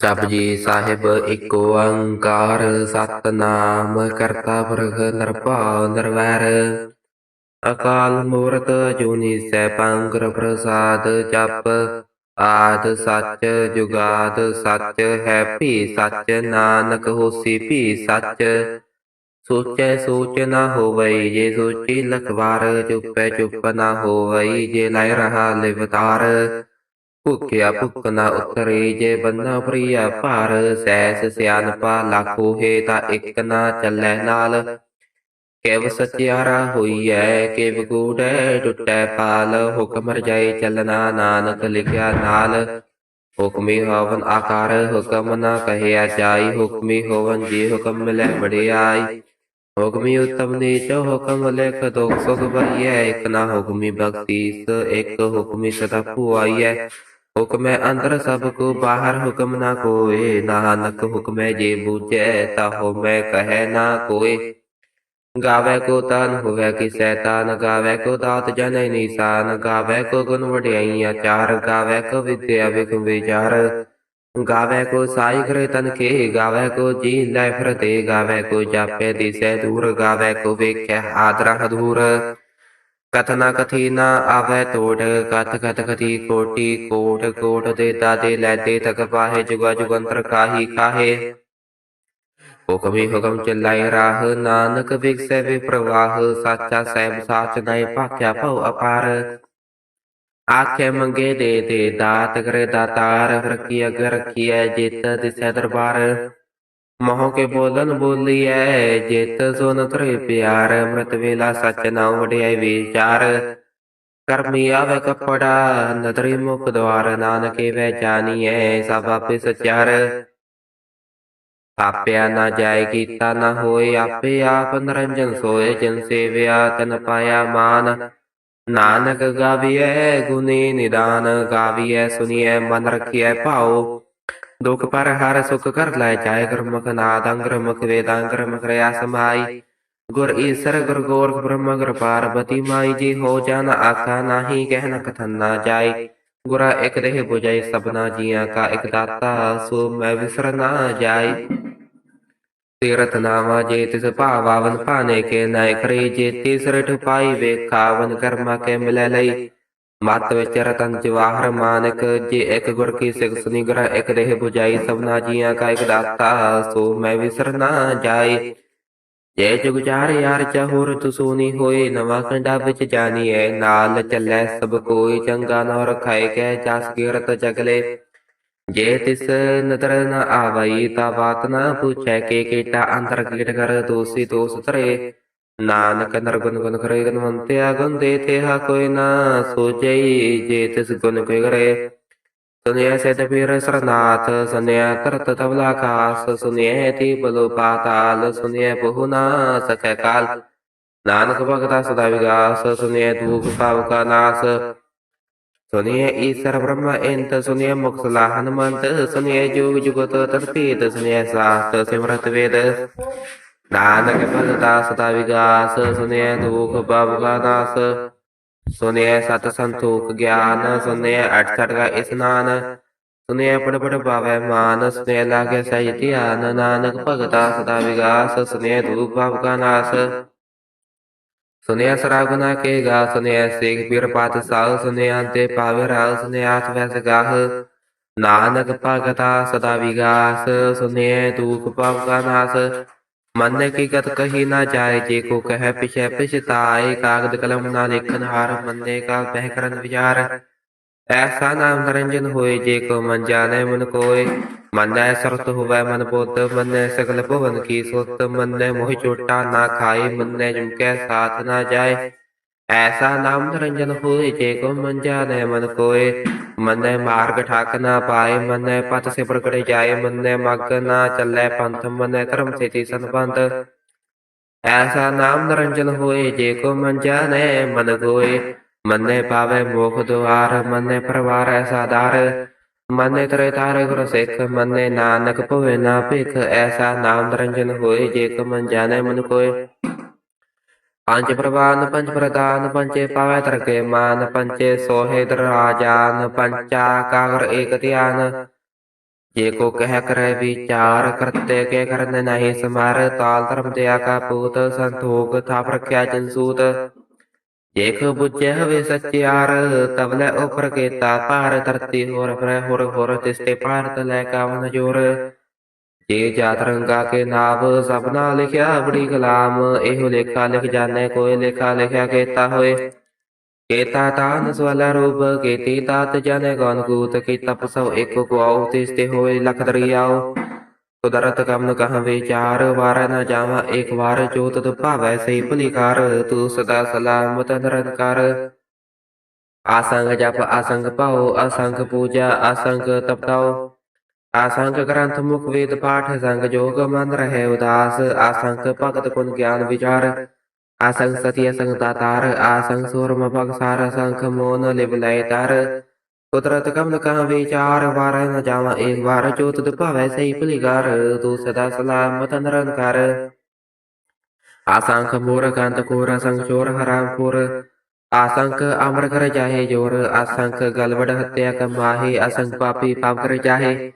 ਜਪਜੀ ਸਾਹਿਬ ਇੱਕ ਓੰਕਾਰ ਸਤਨਾਮ ਕਰਤਾ ਪੁਰਖ ਨਿਰਭਉ ਨਿਰਵੈਰ। ਅਕਾਲ ਮੂਰਤ ਜੁਨੀ ਸੈਭੰ ਪ੍ਰਸਾਦ ਜਪ। ਆਦ ਸੱਚ ਜੁਗਾਦ ਸੱਚ ਹੈ ਭੀ ਸੱਚ, ਨਾਨਕ ਹੋਸੀ ਭੀ ਸੱਚ। ਸੋਚੈ ਸੋਚ ਨਾ ਹੋਵਈ ਜੇ ਸੋਚੀ ਲਖਵਾਰ, ਚੁੱਪੈ ਚੁੱਪ ਨਾ ਹੋਵਈ ਜੇ ਲੈ ਰਹਾ ਲਿਵਤਾਰ। ਭੁਖਿਆ ਭੁਖ ਨਾ ਉਤਰੇ, ਜੇ ਬੰਨਾ ਪ੍ਰਿਆ ਭਾਰ, ਸੈਸ ਸਿਆਨਪਾ ਲਾਖੋ ਹੈ ਤਾਂ ਇੱਕ ਨਾ ਚੱਲੈ ਨਾਲ। ਕਿਵ ਸਚਿਆਰਾ ਹੋਈਐ, ਕਿਵ ਗੂੜੈ, ਟੁੱਟੈ ਪਾਲ, ਹੁਕਮ ਰਜਾਈ ਚੱਲਣਾ ਨਾਨਕ ਲਿਖਿਆ ਨਾਲ। ਹੁਕਮੀ ਹੋਵਨ ਆਕਾਰ, ਹੁਕਮ ਨਾ ਕਹਿਆ ਜਾਈ, ਹੁਕਮੀ ਹੋਵਨ ਜੀ ਹੁਕਮ ਮਿਲੈ ਵਡਿਆਈ। ਹੁਕਮੀ ਉਤਮ ਨੀਚ, ਹੁਕਮ ਲਿਖ ਦੁਖ ਸੁਖ ਭਈਐ ਇਕ ਨਾ ਹੁਕਮੀ ਬਖਸ਼ੀਸ, ਇਕ ਹੁਕਮੀ ਸਦਾ ਭੁਆਈਐ। ਹੁਕਮੈ ਅੰਦਰ ਸਭ ਕੋ, ਬਾਹਰ ਹੁਕਮ ਨਾ ਕੋਏ। ਨਾਨਕ ਹੁਕਮੈ ਜੇ ਬੂਝੈ ਤਾ ਹੋਮੈ ਕਹੈ ਨਾ ਕੋਏ। ਗਾਵੇ ਕੋ ਤਨ ਹੋਵੇ ਕਿ ਸੈਤਾਨ ਗਾਵੇ ਕੋ ਦਾਤ ਜਨੈ ਨੀਸਾਨ। ਗਾਵੇ ਕੋ ਗੁਣ ਵਡਿਆਈਆਂ ਚਾਰ, ਗਾਵੇ ਕੋ ਵਿਦਿਆ ਵਿਖ ਵਿਚਾਰ। ਗਾਵੇ ਕੋ ਸਾਈ ਕਰੇ ਤਨ ਕੇ, ਗਾਵੇ ਕੋ ਜੀ ਲੈ ਫਿਰਤੇ ਗਾਵੇ ਕੋ ਜਾਪੇ ਦਿਸੈ ਦੂਰ, ਗਾਵੇ ਕੋ ਵੇਖੈ ਆਦਰਾ ਹਦੂਰ ਕਥਨਾ ਕਥੀ ਆਵੇ ਤੋੜ ਕਥ ਕਥ ਕਥੀ ਕੋਟੀ ਕੋਟ ਕੋਟ ਦੇ ਦਾਦੇ ਲੈਦੇ ਤਕ ਪਾਹੇ, ਜੁਗਾ ਜੁਗੰਤਰ ਕਾਹੀ ਕਾਹੇ। ਹੁਕਮੀ ਹੁਕਮ ਚੱਲਾਏ ਰਾਹ, ਨਾਨਕ ਵਿਗਸੈ ਵੇ ਪ੍ਰਵਾਹ, ਸਾਚਾ ਸਹਿਬ ਸਾਚ ਨਾਏ ਭਾਖਿਆ ਭਉ ਅਪਾਰ। ਆਖੇ ਮੰਗੇ ਦੇ ਦੇ ਦਾਤ ਕਰੇ ਦਾਤਾਰ ਰਖੀ ਅਗ ਰਖੀਐ, ਜਿਤ ਦਿਸੈ ਦਰਬਾਰ। ਮੋਹ ਕੇ ਬੋਲਨ ਬੋਲੀਐ, ਜਿਤ ਸੁਨ ਤਰੇ ਪਿਆਰ, ਅੰਮ੍ਰਿਤ ਵੇਲਾ ਸਚ ਨਾ ਵਡਿਆਈ ਵਿਚਾਰ। ਕਰਮੀ ਆਵੇ ਕਪੜਾ, ਨਦਰੀ ਮੁਖ ਦਵਾਰ ਨਾਨਕੇ ਵੈ ਸਭ ਆਪੇ ਸਚਿਆਰ ਆਪਿਆ ਨਾ ਜਾਏ ਕੀਤਾ ਨਾ ਹੋਏ, ਆਪੇ ਆਪ ਨਰੰਜਨ ਸੋਏ, ਜਨ ਸੇਵਿਆ ਤਨ ਪਾਇਆ ਮਾਨ। ਨਾਨਕ ਗਾਵੀਐ ਗੁਨੀ ਨਿਦਾਨ ਗਾਵੀਐ, ਸੁਨੀਐ, ਮਨ ਰਖੀਐ ਭਾਉ। ਦੁਖ ਪਰ ਹਰ ਸੁਖ ਕਰ ਲੈ ਜਾਏ ਗੁਰਮੁਖ ਨਾਦ ਅੰਗਰਮੁਖ ਵੇਦਾੰਗਰਮੁਖ ਰਿਆ ਸਮਾਈ ਗੁਰ ਈਸਰ ਗੁਰ ਗੋਰਖ ਬ੍ਰਹਮ ਗੁਰ ਪਾਰਬਤੀ ਮਾਈ ਜੀ ਹੋ ਜਾਨ ਆਖਾ ਨਾਹੀ ਕਹਿਨ ਕਥਨ ਨਾ ਜਾਏ ਗੁਰਾ ਇਕ ਦੇਹ 부ਜਾਈ ਸਭਨਾ ਜੀਆਂ ਕਾ ਇਕ ਦਾਤਾ ਸੋ ਮੈਂ ਵਿਸਰ ਨਾ ਜਾਏ ਤੀਰਥ ਨਾਮਾ ਜੇ ਤਿਸ ਭਾਵਾਵਨ ਭਾਨੇ ਕੇ ਨਾਇ ਕਰੇ ਜੇ ਤੀਸਰਠ ਪਾਈ ਵੇਖਾਵਨ ਕਰਮਾ ਕੇ ਮਿਲੈ ਲਈ ਮਤ ਵਿੱਚ ਰਤਨ ਜਵਾਹਰ ਮਾਨਕ ਜੇ ਇੱਕ ਗੁਰ ਕੀ ਸਿਖ ਸੁਨੀ ਗੁਰ ਇੱਕ ਦੇਹ 부ਜਾਈ ਸਭਨਾ ਜੀਆਂ ਕਾ ਇੱਕ ਦਾਤਾ ਸੋ ਮੈਂ ਵਿਸਰ ਨਾ ਜਾਏ ਜੇ ਜੁਗ ਚਾਰ ਯਾਰ ਚਾਹੁਰ ਤੁ ਸੋਨੀ ਹੋਏ ਨਵਾਂ ਕੰਡਾ ਵਿੱਚ ਜਾਣੀਐ ਨਾਲ ਚੱਲੈ ਸਭ ਕੋਈ ਚੰਗਾ ਨਾ ਰਖਾਏ ਕੈ ਜਸ ਕੀਰਤ ਜਗਲੇ ਜੇ ਤਿਸ ਨਦਰ ਨ ਆਵਈ ਤਾ ਬਾਤ ਨ ਪੁੱਛੈ ਕੇ ਕੀਟਾ ਅੰਤਰ ਕੀਟ ਕਰ ਦੋਸੀ ਦੋਸ ਤਰੇ ਨਾਨਕ ਨਰਗੁਣ ਗੁਣ ਕਰੇ ਗਨਵੰਤਿਆ ਗੁਣ ਦੇ ਤੇਹਾ ਕੋਈ ਨਾ, ਸੋਚਈ ਜੇ ਤਿਸ ਗੁਣ ਕੋਈ ਕਰੇ। ਸੁਨਿਆ ਸੈਤ ਪੀਰ ਸਰਨਾਥ ਸੁਨਿਆ ਕਰਤ ਤਬਲਾ ਕਾਸ ਸੁਨਿਆ ਤੀ ਬਲੋ ਪਾਤਾਲ ਸੁਨਿਆ ਬਹੁ ਨਾ ਸਕੈ ਕਾਲ। ਨਾਨਕ ਭਗਤਾ ਸਦਾ ਵਿਗਾਸ ਸੁਨਿਆ ਦੂਖ ਪਾਵ ਕਾ ਨਾਸ। ਸੁਨਿਆ ਈਸਰ ਬ੍ਰਹਮ ਇੰਤ ਸੁਨਿਆ ਮੁਕਸਲਾ ਹਨਮੰਤ ਸੁਨਿਆ ਜੁਗ ਜੁਗਤ ਤਤਪੀਤ ਸੁਨਿਆ ਸਾਸਤ ਸਿਮਰਤ ਵੇਦ। ਨਾਨਕ ਭਗਤਾ ਸਦਾ ਵਿਗਾਸ ਸੁਨਿਆ ਦੁਖ ਪਾਵ ਕਾ ਨਾਸ। ਸੁਨਿਆ ਸਤ ਸੰਤੋਖ ਗਿਆਨ ਸੁਨਿਆ ਅਠ ਕਾ ਇਸਨਾਨ ਸੁਨਿਆ ਪੜ ਪੜ ਪਾਵੈ ਮਾਨ ਸੁਨਿਆ ਲਾਗੇ ਸਹਿ ਧਿਆਨ। ਨਾਨਕ ਭਗਤਾ ਸਦਾ ਵਿਗਾਸ ਸੁਨਿਆ ਦੁਖ ਪਾਵ ਕਾ ਨਾਸ। ਸੁਨਿਆ ਸਰਾਗੁਨਾ ਕੇ ਗਾ ਸੁਨਿਆ ਸੇਖ ਪੀਰ ਪਾਤ ਸਾਲ ਸੁਨਿਆ ਤੇ ਪਾਵੇ ਰਾਲ ਸੁਨਿਆ ਆਤ ਵੈਸ ਗਾਹ। ਨਾਨਕ ਭਗਤਾ ਸਦਾ ਵਿਗਾਸ ਸੁਨਿਆ ਦੂਖ ਪਾਵ ਕਾ ਨਾਸ। ਮਨ ਕੀ ਗਤ ਕਹੀ ਨਾ ਜਾਏ, ਜੇ ਕੋ ਕਹੈ ਪਿਛੈ ਪਿਛਤਾਏ, ਕਾਗਦ ਕਲਮ ਨਾ ਲਿਖਨ ਹਾਰ ਮੰਨੇ ਕਾ ਬਹਿ ਕਰਨ ਵਿਚਾਰ। ਐਸਾ ਨਾਮ ਨਰੰਜਨ ਹੋਏ, ਜੇ ਕੋ ਮਨ ਜਾਣੈ ਮਨ ਕੋਏ। ਮਨੈ ਸਰਤ ਹੋਵੈ ਮਨ ਬੁੱਧ, ਮਨੈ ਸਗਲ ਭਵਨ ਕੀ ਸੁਤ। ਮਨੈ ਮੋਹ ਚੋਟਾ ਨਾ ਖਾਏ, ਮਨੈ ਜੁਕੈ ਸਾਥ ਨਾ ਜਾਏ। ਐਸਾ ਨਾਮ ਨਰੰਜਨ ਹੋਏ, ਜੇ ਕੋ ਮਨ ਜਾਣੈ ਮਨ ਕੋਏ। ਮਨੈ ਮਾਰਗ ਠਾਕ ਨਾ ਪਾਏ, ਮਨੈ ਪਤ ਸੇ ਪ੍ਰਗਟ ਜਾਏ, ਮਨੈ ਮਗ ਨਾ ਚੱਲੈ ਪੰਥ, ਮਨੈ ਧਰਮ ਸੇਤੀ ਸੰਬੰਧ। ਐਸਾ ਨਾਮ ਨਰੰਜਨ ਹੋਏ, ਜੇ ਕੋ ਮਨ ਜਾਣੈ ਮਨ ਗੋਏ। ਮਨੈ ਪਾਵੇ ਮੋਖ ਦੁਆਰ, ਮੰਨੇ ਪਰਵਾਰ ਐਸਾ ਦਾਰ। ਮਨੈ ਤਰੇ ਤਾਰ ਗੁਰ ਸਿੱਖ, ਮਨੈ ਨਾਨਕ ਭਵੇ ਨਾ ਭਿਖ। ਐਸਾ ਨਾਮ ਨਰੰਜਨ ਹੋਏ, ਜੇ ਕੋ ਮਨ ਜਾਣੈ ਮਨ ਕੋਏ। ਪੰਜ ਪ੍ਰਵਾਨ ਪੰਜ ਪ੍ਰਦਾਨ ਪੰਚੇ ਪਾਵੈ ਤਰਕੇ ਮਾਨ ਪੰਚੇ ਸੋਹੇ ਦਰਾਜਾਨ ਪੰਚਾ ਕਾਗਰ ਏਕ ਧਿਆਨ ਜੇ ਕੋ ਕਹਿ ਕਰੈ ਵਿਚਾਰ ਕਰਤੇ ਕੇ ਕਰਨ ਨਹੀਂ ਸਮਰ ਤਾਲ ਧਰਮ ਦਿਆ ਕਾ ਪੂਤ ਸੰਤੋਖ ਥਾਪ ਰਖਿਆ ਜਨ ਜੇਖ ਬੁਝੈ ਹਵੇ ਸਚਿਆਰ ਤਬਲੇ ਉਪਰ ਕੀਤਾ ਭਾਰ ਧਰਤੀ ਹੋਰ ਫਰੈ ਹੋਰ ਹੋਰ ਤਿਸਤੇ ਭਾਰਤ ਲੈ ਕਾਵਨ ਜੋਰ ਜੇ ਜਾਤ ਰੰਗਾ ਕੇ ਨਾਮ ਸਭਨਾ ਲਿਖਿਆ ਬੜੀ ਕਲਾਮ। ਇਹੋ ਲੇਖਾ ਲਿਖ ਜਾਣੇ, ਕੋਈ ਲੇਖਾ ਲਿਖਿਆ ਕੀਤਾ ਹੋਏ। ਕੇਤਾ ਤਾਨ ਸਵਾਲਾ ਰੂਪ, ਕੇਤੀ ਤਾਤ ਜਾਣੇ ਗਨ ਕੂਤ, ਕੀ ਤਪ ਸਭ ਏਕੋ ਕੁਆਉ ਤਿਸਤੇ ਹੋਏ ਲਖ ਦਰਿਆਉ। ਕੁਦਰਤ ਕਮਨ ਕਹ ਵਿਚਾਰ ਵਾਰ ਨ ਜਾਵਾ, ਇੱਕ ਵਾਰ ਜੋ ਤਦ ਭਾਵੈ ਸਈ ਭਲੀਕਾਰ। ਤੂੰ ਸਦਾ ਸਲਾਮਤ ਨਿਰੰਕਾਰ। ਆਸੰਗ ਜਪ, ਆਸੰਗ ਪਾਉ ਅਸੰਗ ਪੂਜਾ ਅਸੰਗ ਤਪਤਾਉ। ਆਸੰਗ ਗ੍ਰੰਥ ਮੁਖ ਵੇਦ ਪਾਠ ਸੰਗ ਜੋਗ ਮਨ ਰਹੇ ਉਦਾਸ। ਆਸੰਗ ਭਗਤ ਗੁਣ ਗਿਆਨ ਵਿਚਾਰ। ਆਸੰਗ ਸਤਿ ਅਸੰਗ ਦਾਤਾਰ। ਆਸੰਗ ਸੂਰਮ ਭਗ ਸਾਰ ਅਸੰਖ ਮੋਨ ਲਿਵ ਲੈ ਤਰ। ਕੁਦਰਤ ਕਮਨ ਕਹ ਵਿਚਾਰ। ਵਾਰ ਨ ਜਾਵਾ ਏਕ ਵਾਰ ਜੋ ਤਦ ਸਈ ਭਲੀਕਾਰ ਤੂੰ ਸਦਾ ਸਲਾਮਤ ਨਿਰੰਕਾਰ। ਆਸੰਖ ਮੋਰ ਕੰਤ ਕੋਰ, ਅਸੰਖ ਚੋਰ ਹਰਾਮਪੁਰ ਆਸੰਖ ਅਮਰ ਕਰ ਜਾਹੇ ਜੋਰ। ਆਸੰਖ ਗਲਵੜ ਹੱਤਿਆ ਕਮਾਹੇ। ਅਸੰਖ ਪਾਪੀ ਪਾਪ ਕਰ ਜਾਹੇ।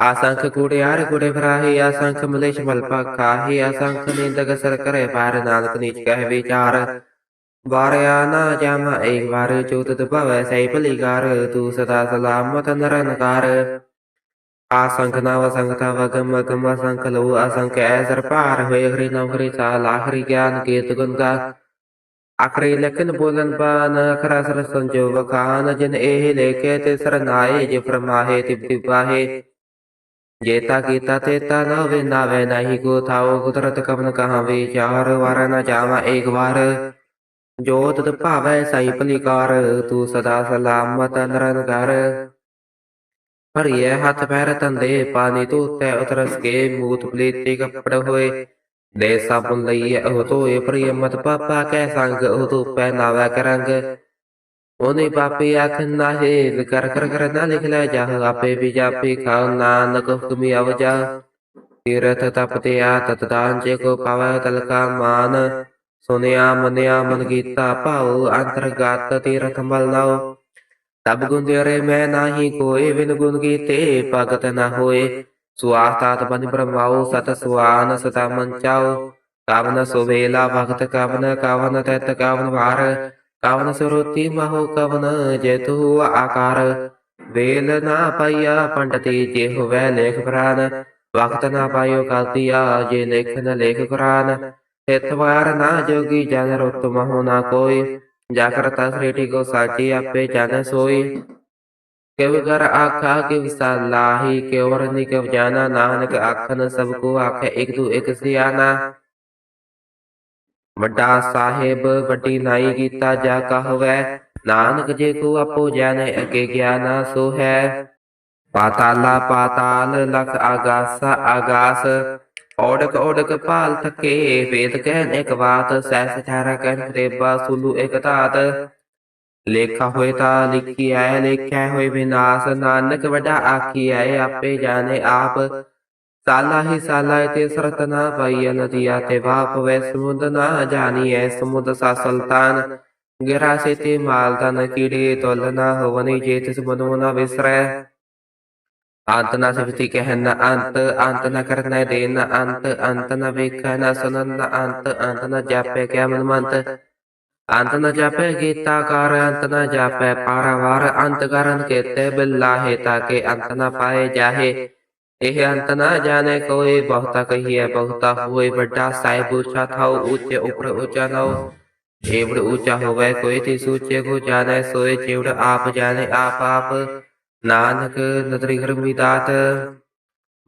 ਆਸੰਖ ਕੁੜਿਆਰ ਕੁੜੇ ਭਰਾਹੇ ਆਸੰਖ ਮਲੇਸ਼ ਮਲਪਾ ਖਾਹੇ ਆਸੰਖ ਨਿੰਦਕ ਸਰ ਕਰੇ ਪਾਰ ਨਾਨਕ ਨੀਚ ਕਹਿ ਵਿਚਾਰ ਵਾਰਿਆ ਨਾ ਜਾਮ ਏਕ ਵਾਰ ਜੋਤ ਦਭਵੈ ਸੈ ਭਲੀਕਾਰ ਤੂੰ ਸਦਾ ਸਲਾਮਤ ਨਿਰੰਕਾਰ ਆਸੰਖ ਨਵ ਸੰਗਤਾ ਵਗਮ ਗਮ ਅਸੰਖ ਲੋ ਅਸੰਖ ਐਸਰ ਪਾਰ ਹੋਏ ਹਰੀ ਨਾਮ ਹਰੀ ਸਾਲ ਆਖਰੀ ਗਿਆਨ ਕੀਤ ਗੁਣ ਗਾ ਆਖਰੀ ਲਖਨ ਬੋਲਨ ਬਾਨ ਅਖਰਾ ਸਰ ਸੰਜੋ ਵਖਾਨ ਜਿਨ ਇਹ ਲੇਖੇ ਤੇ ਸਰਨਾਏ ਜੇ ਫਰਮਾਹੇ ਤਿਪ ਤਿਪਾਹੇ ਜੇਤਾ ਕੀਤਾ ਤੇਤਾ ਨਾ ਵੇ ਨਾਵੇ ਨਹੀਂ ਕੋ ਥਾਓ ਕੁਦਰਤ ਕਵਨ ਕਹਾ ਵਿਚਾਰ ਵਾਰ ਨ ਜਾਵਾ ਏਕ ਵਾਰ। ਜੋ ਭਾਵੈ ਸਾਈ ਭਲੀਕਾਰ, ਤੂੰ ਸਦਾ ਸਲਾਮਤ ਨਿਰੰਕਾਰ। ਭਰੀਏ ਹੱਥ ਪੈਰ ਤੰਦੇ ਪਾਣੀ ਧੋਤੇ ਉਤਰਸ ਕੇ, ਮੂਤ ਪਲੀਤੀ ਕੱਪੜ ਹੋਏ। ਦੇ ਸਾਬੁਨ ਲਈਏ ਉਹ ਧੋਏ ਪ੍ਰਿਯ ਮਤ ਪਾਪਾ ਕੈ ਸੰਗ, ਉਹ ਧੂਪੈ ਨਾਵੈ ਕਰੰਗ। ਉਹਨੇ ਪਾਪੀ ਆਖ ਨਾਹੇ ਕਰ ਕਰ ਕਰ ਨਾ ਲਿਖ ਲੈ ਜਾ, ਆਪੇ ਵੀ ਜਾਪੀ ਖਾਉ ਨਾਨਕ ਹੁਕਮੀ ਅਵਜਾ ਤੀਰਥ ਤਪਤੇ ਆ ਤਤਦਾਨ ਜੇ ਕੋ ਪਾਵੈ ਤਲਕਾ ਮਾਨ। ਸੁਨਿਆ ਮਨਿਆ ਮਨ ਕੀਤਾ ਭਾਉ, ਅੰਤਰਗਤ ਤੀਰਥ ਮਲ ਨਾਉ। ਤਬ ਗੁਣ ਮੈਂ ਨਾਹੀ ਕੋਈ ਬਿਨ ਗੁਣ ਕੀਤੇ ਭਗਤ ਨਾ ਹੋਏ। ਸੁਆਸ ਤਾਤ ਬਨ ਬ੍ਰਹਮਾਉ, ਸਤ ਸੁਆਨ ਸਤਾ ਮੰਚਾਉ ਕਵਨ ਸੁਵੇਲਾ ਭਗਤ ਕਵਨ ਕਵਨ ਤਤ ਕਵਨ ਵਾਰ। ਕਵਨ ਸੁਰਤੀ ਮਹੋ ਕਵਨ ਜੇਤੂ ਆਕਾਰ। ਵੇਲ ਨਾ ਪਾਈਆ ਪੰਡਤੀ ਜੇ ਹੋਵੇ ਲੇਖ ਪ੍ਰਾਨ। ਵਕਤ ਨਾ ਪਾਇਓ ਕਾਤੀਆ ਜੇ ਲੇਖ ਲੇਖ ਕੁਰਾਨ। ਇਤਵਾਰ ਨਾ ਜੋਗੀ ਜਨ ਰੁੱਤ ਮਹੁ ਨਾ ਕੋਈ। ਜਾਗਰਤਾ ਸ੍ਰੀਟੀ ਕੋ ਸਾਚੀ ਆਪੇ ਜਨ ਸੋਈ। ਕਿਵ ਕਰ ਆਖਾ ਕਿ ਵਿਸਾਲਾਹੀ ਕਿਵਰ ਨਿਕਵ ਜਾਨਾ, ਨਾਨਕ ਆਖਨ ਸਭ ਕੋ ਆਖੇ, ਇਕ ਦੂ ਇਕ ਸਿਆਨਾ ਵੱਡਾ ਸਾਹਿਬ ਵੱਡੀ ਨਾਈ ਕੀਤਾ ਜਾ ਕਹਵੈ। ਨਾਨਕ ਜੇ ਕੋ ਆਪੋ ਜਾਣੇ, ਅਗੇ ਗਿਆਨਾ ਸੋ ਹੈ ਪਾਤਾਲਾ ਪਾਤਾਲ ਲਖ ਆਗਾਸ ਆਗਾਸ। ਓੜਕ ਓੜਕ ਭਾਲ ਥਕੇ, ਵੇਦ ਕਹਿਨ ਇਕ ਬਾਤ, ਸਹਿਸ ਠਾਰਾ ਕਹਿਨ ਰੇਬਾ ਸੁਲੂ ਇਕ ਧਾਤ। ਲੇਖਾ ਹੋਏ ਤਾਂ ਲਿਖੀ ਆਏ ਲੇਖਿਆ ਹੋਏ ਵਿਨਾਸ਼ ਨਾਨਕ ਵੱਡਾ ਆਖੀ ਆਏ ਆਪੇ ਜਾਣੇ ਆਪ। ਸਾਲਾ ਹੀ ਸਾਲਾ ਤੇ ਸਰਤ ਨਾ ਨਦੀਆ ਤੇ ਵਾਪ ਵੈ ਸਮੁੰਦ ਨਾ ਜਾਣੀਐ ਸਮੁੰਦ ਸਾ ਸੁਲਤਾਨ। ਗਿਰਾ ਸੇ ਤੇ ਮਾਲ ਤਨ ਕੀੜੇ ਤੁਲ ਨਾ ਹੋਵਨੀ ਜੇ ਤਿਸ ਮਨੋ ਨਾ ਵਿਸਰੈ। ਅੰਤ ਨਾ ਸਿਫਤੀ ਕਹਿ ਨ ਅੰਤ ਅੰਤ ਨ ਕਰਨੈ ਦੇ ਨਾ ਅੰਤ ਅੰਤ ਨਾ ਵੇਖੈ, ਨਾ ਸੁਨਨ ਨਾ ਅੰਤ ਅੰਤ ਨਾ ਜਾਪੈ ਕਿਆ ਮਨ ਮੰਤ ਅੰਤ ਨ ਜਾਪੈ ਗੀਤਾ ਕਾਰ, ਅੰਤ ਨ ਜਾਪੈ ਪਾਰਾਵਾਰ, ਅੰਤ ਕਰਨ ਕੇਤੇ ਬਿਲਾਹੇ ਤਾਕੇ ਅੰਤ ਨ ਪਾਏ ਜਾਹੇ। ਇਹ ਅੰਤ ਨਾ ਜਾਣੇ ਕੋਈ ਬਹੁਤਾ ਕਹੀਏ, ਬਹੁਤਾ ਹੋਏ ਵੱਡਾ ਸਾਹਿਬ ਉੱਚਾ ਥਾਉ ਉੱਚੇ ਉਪਰ ਉੱਚਾ ਨਾਉ ਜੇਵੜ ਉੱਚਾ ਹੋਵੇ ਕੋਈ ਤੇ ਸੂਚੇ ਕੋ ਜਾਣੇ, ਸੋਏ ਜੇਵੜ ਆਪ ਜਾਣੇ ਆਪ ਆਪ। ਨਾਨਕ ਨਦਰੀ ਕਰਮੀ ਦਾਤ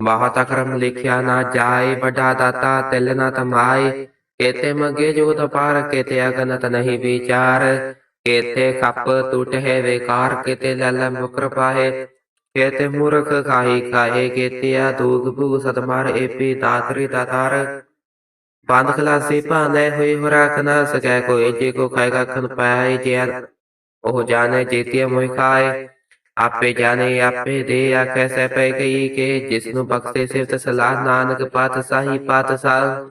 ਬਹੁਤ ਕਰਮ ਲਿਖਿਆ ਨਾ ਜਾਏ, ਵੱਡਾ ਦਾਤਾ ਤਿਲ ਨਾ ਤਮਾਏ। ਕੇਤੇ ਮੰਗੇ ਜੋ ਤਪਾਰ ਕੇਤੇ ਅਗਨਤ ਨਹੀਂ ਵਿਚਾਰ। ਕੇਤੇ ਖੱਪ ਟੁੱਟ ਹੈ ਵੇਕਾਰ, ਕੇਤੇ ਲਲ ਮੁਕਰ ਪਾਹੇ। ਕੇਤੇ ਮੂਰਖ ਖਾਹੀ ਖਾਏ ਕੇਤੇ ਦੂਗ ਭੂ ਸਤਮਾਰ ਏਪੀ ਦਾਤਰੀ ਦਾਤਾਰ। ਬੰਦ ਖਲਾਸੀ ਭਾਂਦੇ ਹੋਈ ਹੋ ਨਾ ਸਕੈ ਕੋਈ ਜੇ ਕੋ ਖਾਏਗਾ ਖਨ ਪਾਏ ਜੇ ਉਹ ਜਾਣੇ ਜੇਤੀਆ ਮੋਇ ਖਾਏ, ਆਪੇ ਜਾਣੇ ਆਪੇ ਦੇ ਆਖੈ ਸੈ ਪੈ ਗਈ ਕੇ ਜਿਸ ਨੂੰ ਬਖਸ਼ੇ ਸਿਫਤ ਸਲਾਹ ਨਾਨਕ ਪਾਤ ਸਾਹੀ ਪਾਤ ਸਾਹ।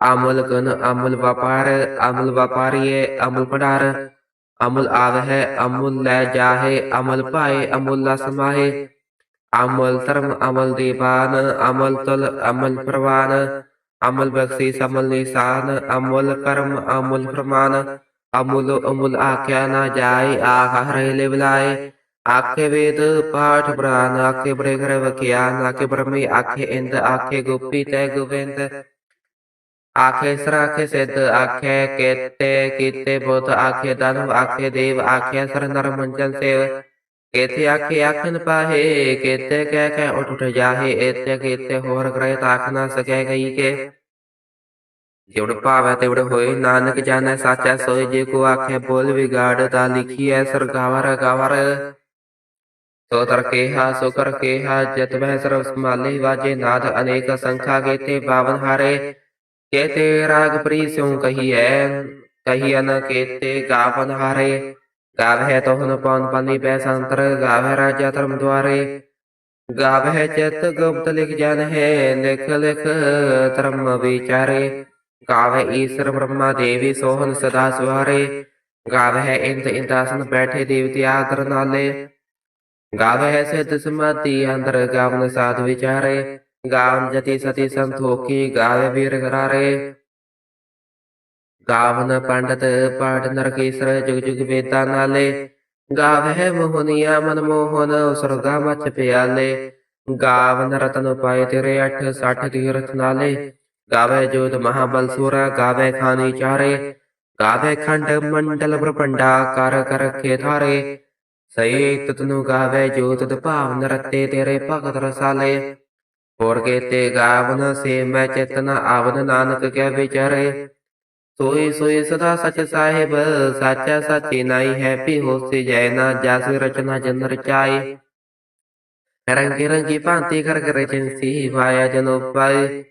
ਅਮਲ ਗਨ ਅਮਲ ਵਪਾਰ, ਅਮਲ ਵਪਾਰੀਏ ਅਮਲ ਪੜਾਰ ਅਮਲ ਆਵ ਹੈ, ਅਮੁਲ ਲੈ ਜਾਹੇ, ਅਮਲ ਭਾਏ ਅਮੁਲ ਲਾ ਸਮਾਹੇ। ਅਮਲ ਧਰਮ, ਅਮਲ ਦੀਵਾਨ ਅਮਲ ਤੁਲ, ਅਮਲ ਪ੍ਰਵਾਨ। ਅਮਲ ਬਖਸ਼ੀ ਸਮਲ ਨਿਸ਼ਾਨ, ਅਮਲ ਕਰਮ, ਅਮਲ ਪ੍ਰਮਾਨ ਅਮੁਲ ਅਮੁਲ ਆਖਿਆ ਨਾ ਜਾਏ ਆਖ ਹਰੇ ਲੈ ਬੁਲਾਏ ਆਖੇ ਵੇਦ, ਪਾਠ ਪ੍ਰਾਨ, ਆਖੇ ਬੜੇ ਘਰ ਵਖਿਆਨ ਆਖੇ ਬ੍ਰਹਮੀ ਆਖੇ ਇੰਦ, ਆਖੇ ਗੋਪੀ ਤੈ ਗੋਬਿੰਦ। ਆਖੇ ਸਰ ਆਖੇ ਸਿੱਧ ਆਖੇ ਕੇਤੇ ਕੀਤੇ ਬੁੱਧ ਆਖੇ ਦਾਨਵ ਆਖੇ ਦੇਵ ਆਖੇ ਸਰ ਨਰ ਸੇਵ ਕੇਤੇ ਆਖੇ ਆਖਨ ਪਾਹੇ ਕੇਤੇ ਕਹਿ ਕਹਿ ਉਠ ਉਠ ਜਾਹੇ ਏਤੇ ਕੇਤੇ ਹੋਰ ਗ੍ਰਹਿ ਤਾਖ ਨਾ ਸਕੈ ਗਈ ਕੇ ਜਿਵੜ ਭਾਵੈ ਤਿਵੜ ਹੋਏ ਨਾਨਕ ਜਾਣੈ ਸਾਚਾ ਸੋਏ ਜੇ ਕੋ ਆਖੇ ਬੋਲ ਵਿਗਾੜ ਤਾ ਲਿਖੀਐ ਸਰਗਾਵਰ ਗਾਵਰ ਸੋ ਤਰ ਕੇਹਾ ਸੋ ਕਰ ਕੇਹਾ ਜਤ ਬਹਿ ਸਰਬ ਸੰਭਾਲੇ ਵਾਜੇ ਨਾਦ ਅਨੇਕ ਸੰਖਾ ਕੇਤੇ ਬਾਵਨ ਹਾਰੇ ਕੇਤੇ ਰਾਗ ਪ੍ਰੀ ਸਿਉ ਕਹੀਐ ਕਹੀਐ ਨ ਕੇਤੇ ਗਾਵਨ ਹਾਰੇ ਗਾਵਹਿ ਤੋਹਨ ਪਉਨ ਪਾਨੀ ਬੈ ਸੰਤਰ, ਗਾਵਹਿ ਰਾਜਾ ਧਰਮ ਦੁਆਰੇ। ਗਾਵਹਿ ਚਿਤ ਗੁਪਤ ਲਿਖ ਜਨ ਹੈ ਲਿਖ ਲਿਖ ਧਰਮ ਵਿਚਾਰੇ। ਗਾਵਹਿ ਈਸ਼ਰ ਬ੍ਰਹਮਾ ਦੇਵੀ ਸੋਹਨ ਸਦਾ ਸੁਹਾਰੇ। ਗਾਵਹਿ ਇੰਦ ਇੰਦਾਸਨ ਬੈਠੇ ਦੇਵਤੇ ਆਦਰ ਨਾਲੇ। ਗਾਵਹਿ ਸਿਧ ਸਮਾਧੀ ਅੰਦਰ ਗਾਵਨ ਸਾਧ ਵਿਚਾਰੇ। ਗਾਵਨ ਜਤੀ ਸਤੀ ਸੰਤੋਖੀ ਗਾਵੇ ਵੀਰ ਘਰਾਰੇ ਗਾਵਨ ਪੰਡਤ ਪਾਠ ਨਰਕੇਸਰ ਜੁਗ ਜੁਗ ਵੇਦਾਂ ਨਾਲੇ ਗਾਵਹਿ ਮੋਹਨੀਆ ਮਨ ਮੋਹਨ ਸੁਰਗਾ ਮਚ ਪਿਆਲੇ ਗਾਵਨ ਰਤਨ ਪਾਏ ਤੇਰੇ 8 60 ਤੀਰਥ ਨਾਲੇ ਗਾਵੇ ਜੋਤ ਮਹਾਬਲ ਸੂਰਾ ਗਾਵੇ ਖਾਨੀ ਚਾਰੇ ਗਾਵੇ ਖੰਡ ਮੰਡਲ ਬ੍ਰਹਮੰਡਾ ਕਰ ਕਰ ਰਖੇ ਧਾਰੇ ਸਈ ਤਤਨੂ ਗਾਵੇ ਜੋਤ ਦਭਾਵ ਨਰਤੇ ਤੇਰੇ ਭਗਤ ਰਸਾਲੇ ਹੋਰ ਕੇਤੇ ਗਾਵਨ ਸੇ ਮੈਂ ਚੇਤਨ ਆਵਨ ਨਾਨਕ ਕਹਿ ਵਿਚਾਰੇ। ਸੋਈ ਸੋਈ ਸਦਾ ਸਚ ਸਾਹਿਬ, ਸਾਚਾ ਸਾਚੀ ਨਾਈ ਹੈ ਪੀ ਹੋਸੀ ਜੈ ਨਾ ਜਸ ਰਚਨਾ ਜਨ ਰਚਾਈ ਰੰਗੀ ਰੰਗੀ ਭਾਂਤੀ ਕਰ ਕਰ ਚਿੰਸੀ ਵਾਇਆ ਜਨੋ ਪਾਈ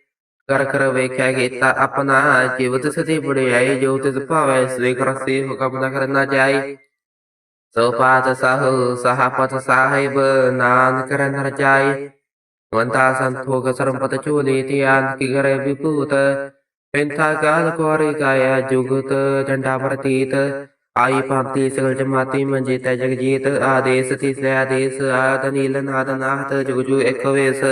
ਕਰ ਕਰ ਵੇਖਿਆ ਕੀਤਾ ਆਪਣਾ ਜੀਵਤ ਸਦੀ ਬੜਾਈ ਜੋ ਤਿਸ ਭਾਵੈ ਸਵੇ ਕਰਸੀ ਹੁਕਮ ਨ ਕਰਨਾ ਜਾਈ ਸੋ ਪਾਤ ਸਾਹੁ ਸਹਾਪਤ ਸਾਹਿਬ, ਨਾਨਕ ਰਨ ਰਚਾਈ ਵੰਤਾ ਸੰਤੋਖ ਸਰਮਪਤ ਚੋਲੇ ਧਿਆਨ ਕੀ ਕਰੇ ਵਿਭੂਤ ਪਿੰਥਾ ਕਾਲ ਕੋਰੀ ਕਾਇਆ ਜੁਗਤ ਡੰਡਾ ਆਈ ਭਾਂਤੀ ਸਗਲ ਜਮਾਤੀ ਮੰਜੇ ਤੈ ਜਗਜੀਤ ਆਦੇਸ ਤਿਸ ਆਦੇਸ ਆਦ ਨੀਲ ਨਾਦ ਨਾਹਤ ਜੁਗ ਇਕ ਵੇਸ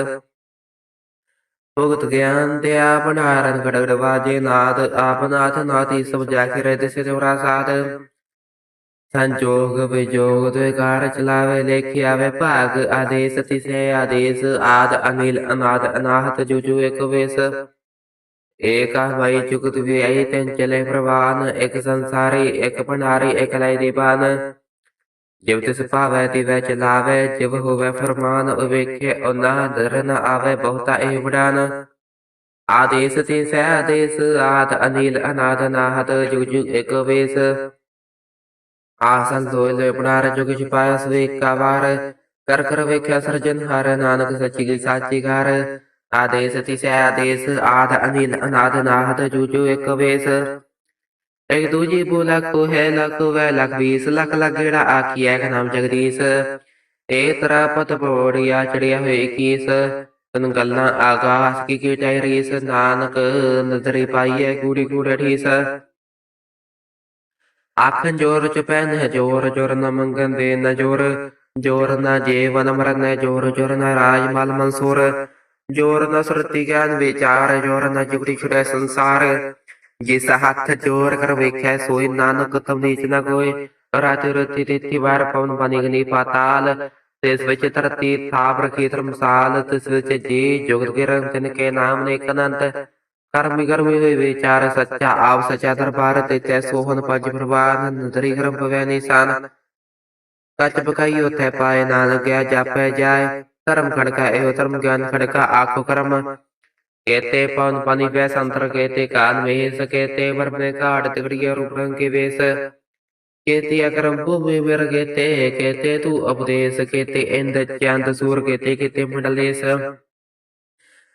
ਭੁਗਤ ਗਿਆਨ ਤੇ ਆਪਨਾਰਨ ਗੜਗੜ ਵਾਜੇ ਨਾਦ ਆਪਨਾਥ ਨਾਤੀ ਸਭ ਜਾ ਕੇ ਰਹਿ ਦਿਸੇ ਤੇਰਾ ਸਾਧ ਸੰਜੋਗ ਵਿਜੋਗ ਤੇ ਕਾਰ ਚਲਾਵੇ ਲੇਖਿ ਆਵੇ ਭਾਗ ਆਦੇਸ ਤਿਸੇ ਆਦੇਸ ਆਦ ਅਨਿਲ ਅਨਾਦ ਅਨਾਹਤ ਜੁਜੂ ਇਕ ਵੇਸ ਏਕਾ ਵਾਈ ਚੁਕਤ ਵੀ ਤੈਨ ਚਲੇ ਪ੍ਰਵਾਨ ਇਕ ਸੰਸਾਰੀ ਇਕ ਭੰਡਾਰੀ ਇਕ ਲੈ ਦੀਵਾਨ ਜਿਵ ਤਿਸ ਭਾਵੈ ਤਿਵੈ ਚਲਾਵੇ ਜਿਵ ਹੋਵੇ ਫਰਮਾਨ ਵੇਖੇ ਉਹਨਾਂ ਦਰ ਨ ਆਵੇ ਬਹੁਤਾ ਇਹ ਵਡਾਨ ਆਦੇਸ ਤੇ ਸੈ ਆਦੇਸ ਆਦ ਅਨਿਲ ਅਨਾਦ ਅਨਾਹਤ ਜੁਜੂ ਇਕ ਵੇਸ ਆਸਨ ਦੋਇ ਲੈ ਬਨਾਰ ਜੁਗ ਛਪਾਇਆ ਸਵੇ ਕਾ ਕਰ ਕਰ ਵੇਖਿਆ ਸਰਜਨ ਹਰ, ਨਾਨਕ ਸੱਚੀ ਕੀ ਸਾਚੀ ਘਰ। ਆਦੇਸ ਤਿਸੈ ਆਦੇਸ, ਆਦ ਅਨਿਲ ਅਨਾਦ ਨਾਹਤ ਜੁ ਇਕ ਵੇਸ। ਇਕ ਦੂਜੀ ਬੋਲਾ ਕੋ ਹੈ ਲਖ ਵੈ ਲਖ ਵੀਸ ਲਖ ਲਗੜਾ ਆਖੀਐ ਨਾਮ ਜਗਦੀਸ਼। ਏ ਤਰਾ ਪਤ ਪੋੜਿਆ ਚੜਿਆ ਹੋਏ ਕੀਸ। ਤਨ ਗੱਲਾਂ ਆਕਾਸ਼ ਕੀ ਕੀ ਟੈ ਰੀਸ, ਨਾਨਕ ਨਜ਼ਰੀ ਪਾਈਐ ਕੂੜੀ ਕੂੜ ਠੀਸ ਆਖਨ ਜੋਰ ਚ ਪੈਨ ਜੋਰ ਜੋਰ ਨ ਮੰਗਨ ਦੇ ਨ ਜੋਰ ਜੋਰ ਨ ਜੀਵਨ ਮਰਨ ਜੋਰ ਜੋਰ ਨ ਰਾਜ ਮਲ ਮਨਸੂਰ, ਜੋਰ ਨ ਸੁਰਤੀ ਗਿਆਨ ਵਿਚਾਰ, ਜੋਰ ਨ ਜੁਗੜੀ ਛੁੜੈ ਸੰਸਾਰ। ਜਿਸ ਹੱਥ ਜੋਰ ਕਰ ਵੇਖੈ ਸੋਈ ਨਾਨਕ ਤਮ ਨੀਚ ਨ ਕੋਏ ਰਾਤ ਰਤੀ ਤਿਥਿ ਵਾਰ ਪਵਨ ਬਣੀ ਪਾਤਾਲ, ਤਿਸ ਵਿੱਚ ਧਰਤੀ ਥਾਪ ਰਖੀ ਧਰਮਸਾਲ, ਤਿਸ ਵਿੱਚ ਜੀ ਜੁਗਤ ਕੇ ਤਿਨ ਕੇ ਨਾਮ ਨੇ ਅਨੰਤ। ਕਰਮ ਕਰਮੀ ਹੋਏ ਵਿਚਾਰ ਸੱਚਾ, ਆਪ ਸੱਚਾ ਦਰਬਾਰ ਤੇ ਤੈ ਸੋਹਨ ਪੰਜ ਪ੍ਰਵਾਨ, ਨਦਰੀ ਕਰਮ ਪਵੈ ਨਿਸ਼ਾਨ। ਕੱਚ ਬਕਾਈ ਉਥੈ ਪਾਏ ਨਾਨਕ, ਗਿਆ ਜਾਪੈ ਜਾਏ, ਧਰਮ ਖੜਕਾ, ਇਹੋ ਧਰਮ ਗਿਆਨ ਖੜਕਾ, ਆਖੋ ਕਰਮ। ਕੇਤੇ ਪਵਨ ਪਾਣੀ ਬੈ ਸੰਤਰ ਕੇਤੇ ਕਾਲ ਵੇਸ ਕੇਤੇ ਵਰਨੇ ਘਾਟ ਤਿਗੜੀਏ ਰੂਪ ਰੰਗ ਕੇ ਵੇਸ। ਕੇਤੇ ਅਕਰਮ ਭੂਮੀ ਮਿਰ ਕੇਤੇ ਕੇਤੇ ਤੂ ਉਪਦੇਸ਼ ਕੇਤੇ ਇੰਦ ਚੰਦ ਸੂਰ ਕੇਤੇ ਕੇਤੇ ਮੰਡਲੇਸ।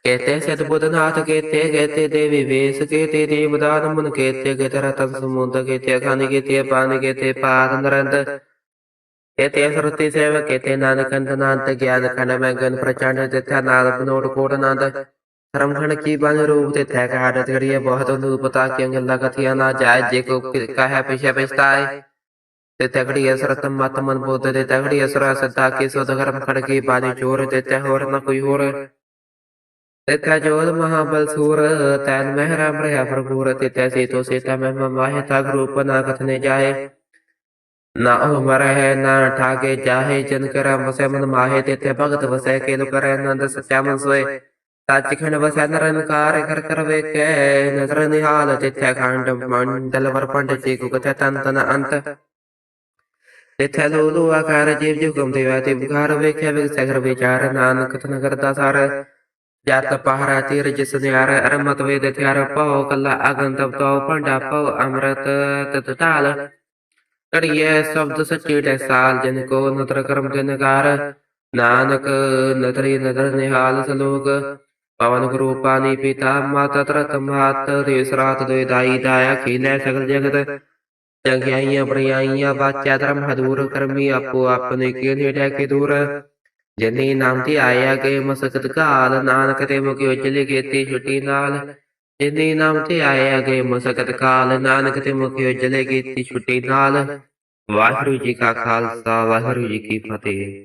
ਕੇਤੇ ਸਤ ਬੁੱਧਨਾਥ ਕੇਤੇ ਕੇਤੇ ਦੇਵੀ ਵੇਸ, ਕੇਤੇ ਦੇਵਦਾਨ ਮਨ ਕੇਤੇ ਕੇਤੇ ਰਤਨ ਸਮੁੰਦ, ਕੇਤੇ ਖਾਨੀ ਕੇਤੇ ਪਾਨ ਕੇਤੇ ਪਾਦ ਨਰੰਦ। ਕੇਤੇ ਸਰਤੀ ਸੇਵ ਕੇਤੇ ਨਾਨਕ ਅੰਤਨਾੰਤ ਗਿਆਨ ਖੰਡ ਮੈਂ ਗਨ ਪ੍ਰਚੰਡ ਤਿਥਾ ਨਾਦ ਬਨੋੜ ਕੋਟ ਨੰਦ ਧਰਮ ਖੰਡ ਕੀ ਬਨ ਰੂਪ ਤੇ ਥੈ ਕਾੜਤ ਕਰੀਏ ਬਹੁਤ ਅਨੂਪ ਤਾ ਕਿ ਗੱਲਾਂ ਕਥੀਆਂ ਨਾ ਜਾਏ ਜੇ ਕੋ ਕਹੈ ਪਿਛੇ ਪਛਤਾਏ ਤੇ ਤਗੜੀ ਅਸਰਤ ਮਤ ਮਨ ਬੋਧ ਤੇ ਤਗੜੀ ਅਸਰਾ ਸਦਾ, ਕੀ ਸੁਧ ਕਰਮ ਖੜ ਕੀ ਬਾਣੀ ਚੋਰ ਤੇ ਤੇ ਹੋਰ ਨਾ ਕੋਈ ਹੋਰ। ਤੇ ਤੈ ਜੋਦ ਮਹਾਬਲ ਸੂਰ, ਤੈਨ ਮਹਿਰਾ ਬ੍ਰਹਿ ਪ੍ਰਭੂਰ ਤੇ ਤੈ ਸੇ ਤੋ ਮਹਿ ਮਾਹਿ ਤਾ ਗਰੂਪ ਨਾ ਕਥਨੇ ਜਾਏ ਨਾ ਉਹ ਮਰਹਿ, ਨਾ ਠਾਗੇ ਜਾਹੇ, ਜਨ ਕਰ ਵਸੈ ਮਨ ਮਾਹੇ ਤੇ ਤੇ ਭਗਤ ਵਸੈ, ਕੇਲ ਕਰੈ ਆਨੰਦ ਸਚਾ ਮਨ ਸੋਏ। ਸੱਚ ਖੰਡ ਵਸੈ ਨਰਨਕਾਰ ਕਰ ਕਰ ਵੇਖੈ, ਨਜ਼ਰ ਨਿਹਾਲ ਤੇ ਤੇ ਖੰਡ ਮੰਡਲ ਵਰ ਪੰਡ ਜੀ ਕੁ ਕਥ ਤਨ ਤਨ ਅੰਤ। ਤਿਥੈ ਲੋ ਆਕਾਰ, ਜੀਵ ਜੁਗਮ ਦੇਵਾ ਤੇ ਵਿਕਾਰ ਵੇਖਿਆ ਵਿਗ ਸਗਰ ਵਿਚਾਰ, ਨਾਨਕ ਤਨ ਕਰਦਾ ਸਾਰ। ਜਤ ਪਹਰਾ ਤੀਰ ਜਿਸ ਨਿਆਰ ਅਰਮਤ ਵੇਦ ਥਿਆਰ ਪਉ, ਕੱਲਾ ਅਗਨ ਤਪ ਤਉ ਭੰਡਾ ਪਉ, ਅੰਮ੍ਰਿਤ ਤਤ ਤਾਲ ਕੜੀਏ ਸ਼ਬਦ ਸੱਚੇ ਟੈਸਾਲ ਜਿਨ ਕੋ ਨਦਰ ਕਰਮ ਜਨਕਾਰ ਨਾਨਕ ਨਦਰੀ ਨਦਰ ਨਿਹਾਲ ਸਲੋਕ। ਪਵਨ ਗੁਰੂ ਪਾਣੀ ਪਿਤਾ ਮਾਤਾ ਤਰਤ ਮਾਤ, ਦੇਸ ਰਾਤ ਦੋਇ ਦਾਈ ਦਾਇਆ ਖੇਲੇ ਸਗਲ ਜਗਤ। ਜਗਿਆਈਆਂ ਬੜਿਆਈਆਂ ਵਾਚਾ ਧਰਮ ਹਦੂਰ, ਕਰਮੀ ਆਪੋ ਆਪਣੇ ਕੇ ਨੇੜੇ ਕੇ ਦੂਰ। ਜਨੀ ਨਾਮ ਤੇ ਆਇਆ ਕੇ ਮਸਕਤ ਕਾਲ ਨਾਨਕ ਤੇ ਮੁਕਿ ਉਜਲੇ ਕੀਤੀ ਛੁੱਟੀ ਨਾਲ। ਜਨੀ ਨਾਮ ਤੇ ਆਇਆ ਕੇ ਮਸਕਤ ਕਾਲ ਨਾਨਕ ਤੇ ਮੁਕਿ ਉਜਲੇ ਕੀਤੀ ਛੁੱਟੀ ਨਾਲ। ਵਾਹਿਗੁਰੂ ਜੀ ਕਾ ਖਾਲਸਾ, ਵਾਹਿਗੁਰੂ ਜੀ ਕੀ ਫਤਿਹ।